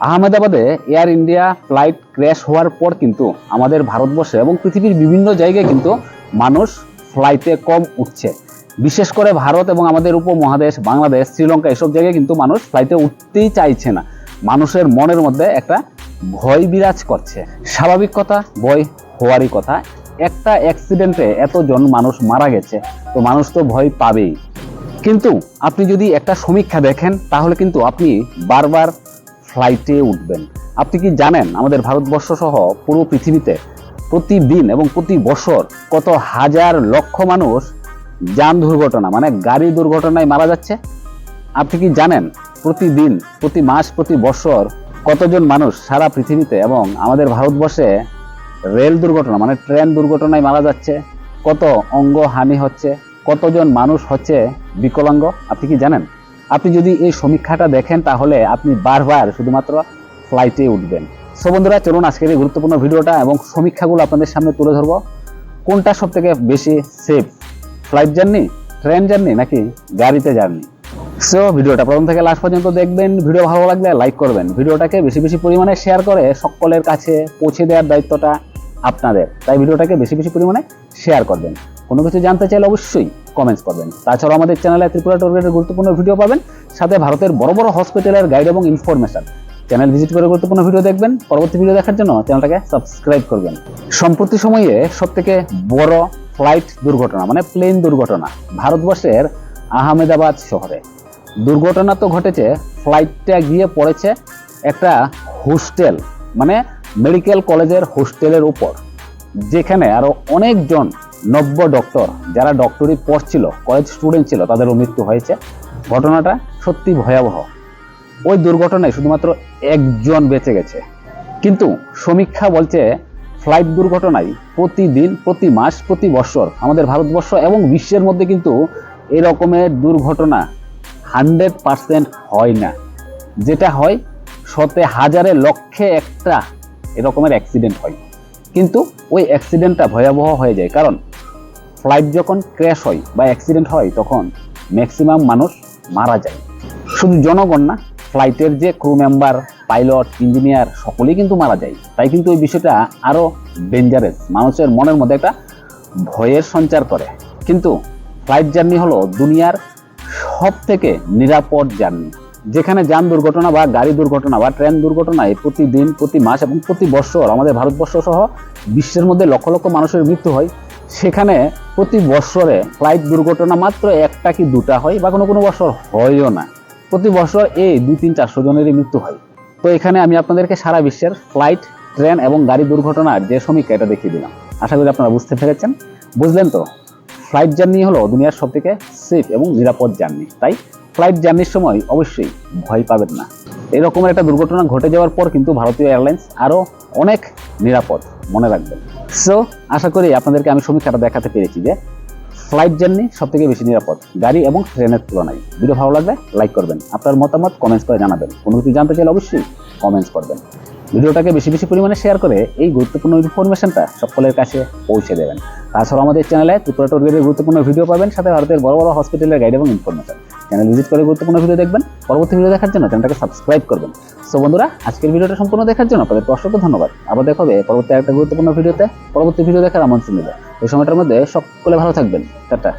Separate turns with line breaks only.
আহমেদাবাদে Air India flight crash হওয়ার পর কিন্তু আমাদের ভারতবর্ষে এবং পৃথিবীর বিভিন্ন জায়গায় কিন্তু মানুষ ফ্লাইটে কম উঠছে। বিশেষ করে ভারত এবং আমাদের উপমহাদেশ, বাংলাদেশ, শ্রীলঙ্কা এসব জায়গায় কিন্তু মানুষ ফ্লাইটে উঠতেই চাইছে না। মানুষের মনের মধ্যে একটা ভয় বিরাজ করছে। স্বাভাবিক কথা, ভয় হওয়ারই কথা, একটা অ্যাক্সিডেন্টে এতজন মানুষ মারা গেছে, তো মানুষ তো ভয় পাবেই। কিন্তু আপনি যদি একটা সমীক্ষা দেখেন, তাহলে কিন্তু আপনি বারবার ফ্লাইটে উঠবেন। আপনি কি জানেন আমাদের ভারতবর্ষ সহ পুরো পৃথিবীতে প্রতিদিন এবং প্রতি বছর কত হাজার লক্ষ মানুষ যান দুর্ঘটনা মানে গাড়ি দুর্ঘটনায় মারা যাচ্ছে? আপনি কি জানেন প্রতিদিন, প্রতি মাস, প্রতি বছর কতজন মানুষ সারা পৃথিবীতে এবং আমাদের ভারতবর্ষে রেল দুর্ঘটনা মানে ট্রেন দুর্ঘটনায় মারা যাচ্ছে? কত অঙ্গ হানি হচ্ছে? কতজন মানুষ হচ্ছে বিকলাঙ্গ? আপনি কি জানেন? আপনি যদি এই সমীক্ষাটা দেখেন, তাহলে আপনি বারবার শুধুমাত্র ফ্লাইটে উঠবেন। সো বন্ধুরা, চলুন আজকের এই গুরুত্বপূর্ণ ভিডিওটা এবং সমীক্ষাগুলো আপনাদের সামনে তুলে ধরবো। কোনটা সব থেকে বেশি safe flight journey train journey নাকি গাড়িতে জার্নি সো ভিডিওটা প্রথম থেকে লাস্ট পর্যন্ত দেখবেন। ভিডিও ভালো লাগলে লাইক করবেন। ভিডিওটাকে বেশি বেশি পরিমাণে শেয়ার করে সকলের কাছে পৌঁছে দেওয়ার দায়িত্বটা আপনাদের। তাই ভিডিওটাকে বেশি বেশি পরিমাণে শেয়ার করবেন। কোনো কিছু জানতে চাইলে অবশ্যই কমেন্টস করবেন। তাছাড়াও আমাদের চ্যানেলে ত্রিপুরা টোলগেটের গুরুত্বপূর্ণ ভিডিও পাবেন, সাথে ভারতের বড় বড় হসপিটালের গাইড এবং ইনফরমেশন চ্যানেল ভিজিট করে গুরুত্বপূর্ণ ভিডিও দেখবেন, পরবর্তী ভিডিও দেখার জন্য চ্যানেলটাকে সাবস্ক্রাইব করবেন। সম্প্রতি সময়ে সব থেকে বড় ফ্লাইট দুর্ঘটনা মানে প্লেন দুর্ঘটনা, ভারতবর্ষের আহমেদাবাদ শহরে। দুর্ঘটনা তো ঘটেছে ফ্লাইটটা গিয়ে পড়েছে একটা হোস্টেল মানে মেডিকেল কলেজের হোস্টেলের উপর, যেখানে আরও অনেকজন নব্য ডক্টর যারা ডক্টরি পড়ছিল কলেজ স্টুডেন্ট ছিল, তাদেরও মৃত্যু হয়েছে। ঘটনাটা সত্যি ভয়াবহ। ওই দুর্ঘটনায় শুধুমাত্র একজন বেঁচে গেছে। কিন্তু সমীক্ষা বলছে ফ্লাইট দুর্ঘটনায় প্রতিদিন, প্রতি মাস, প্রতি বছর, আমাদের ভারতবর্ষ এবং বিশ্বের মধ্যে কিন্তু এই রকমের দুর্ঘটনা হান্ড্রেড পার্সেন্ট হয় না। যেটা হয়, শতে হাজারে লক্ষে একটা এরকমের অ্যাক্সিডেন্ট হয়। কিন্তু ওই অ্যাক্সিডেন্টটা ভয়াবহ হয়ে যায়। কারণ ফ্লাইট যখন ক্র্যাশ হয় বা অ্যাক্সিডেন্ট হয়, তখন ম্যাক্সিমাম মানুষ মারা যায়। শুধু জনগণ না ফ্লাইটের যে ক্রু মেম্বার পাইলট ইঞ্জিনিয়ার সকলেই কিন্তু মারা যায়। তাই কিন্তু ওই বিষয়টা আরও ডেঞ্জারাস মানুষের মনের মধ্যে একটা ভয়ের সঞ্চার করে। কিন্তু ফ্লাইট জার্নি হলো দুনিয়ার সব থেকে নিরাপদ জার্নি যেখানে যান দুর্ঘটনা বা গাড়ি দুর্ঘটনা বা ট্রেন দুর্ঘটনায় প্রতিদিন, প্রতি মাস এবং প্রতি বছর আমাদের ভারতবর্ষ সহ বিশ্বের মধ্যে লক্ষ লক্ষ মানুষের মৃত্যু হয়। সেখানে প্রতি বছরে ফ্লাইট দুর্ঘটনা মাত্র একটা কি দুটা হয় বা কোনো কোনো বছর হয়ও না। প্রতি বছর এই দুই তিন চারশো জনেরই মৃত্যু হয়। তো এখানে আমি আপনাদেরকে সারা বিশ্বের ফ্লাইট, ট্রেন এবং গাড়ি দুর্ঘটনার যে সমীক্ষা এটা দেখিয়ে দিলাম। আশা করি আপনারা বুঝতে পেরেছেন। বুঝলেন তো? ফ্লাইট জার্নি হলো দুনিয়ার সব থেকে সেফ এবং নিরাপদ জার্নি। তাই ফ্লাইট জার্নির সময় অবশ্যই ভয় পাবেন না। এরকমের একটা দুর্ঘটনা ঘটে যাওয়ার পর কিন্তু ভারতীয় এয়ারলাইন্স আরও অনেক নিরাপদ, মনে রাখবেন। সো আশা করি আপনাদেরকে আমি সমীক্ষাটা দেখাতে পেরেছি যে ফ্লাইট জার্নি সব থেকে বেশি নিরাপদ, গাড়ি এবং ট্রেনের তুলনায়। ভিডিও ভালো লাগলে লাইক করবেন, আপনার মতামত কমেন্টস করে জানাবেন। কোনো কিছু জানতে চাইলে অবশ্যই কমেন্টস করবেন। ভিডিওটাকে বেশি বেশি পরিমাণে শেয়ার করে এই গুরুত্বপূর্ণ ইনফরমেশনটা সকলের কাছে পৌঁছে দেবেন। তাছাড়াও আমাদের চ্যানেলে ত্রিপুরা টোলগেটের গুরুত্বপূর্ণ ভিডিও পাবেন, সাথে ভারতের বড় বড় হসপিটালের গাইড এবং ইনফরমেশন চ্যানেল ভিজিট করে গুরুত্বপূর্ণ ভিডিও দেখবেন পরবর্তী ভিডিও দেখার জন্য চ্যানেলটাকে সাবস্ক্রাইব করবেন। সো বন্ধুরা, আজকের ভিডিওটা সম্পূর্ণ দেখার জন্য আপনাদের অসংখ্য ধন্যবাদ। আবার দেখা হবে পরবর্তী একটা গুরুত্বপূর্ণ ভিডিওতে পরবর্তী ভিডিও দেখার আমন্ত্রণ নেবে এই সময়টার মধ্যে সকলে ভালো থাকবেন। টাটা।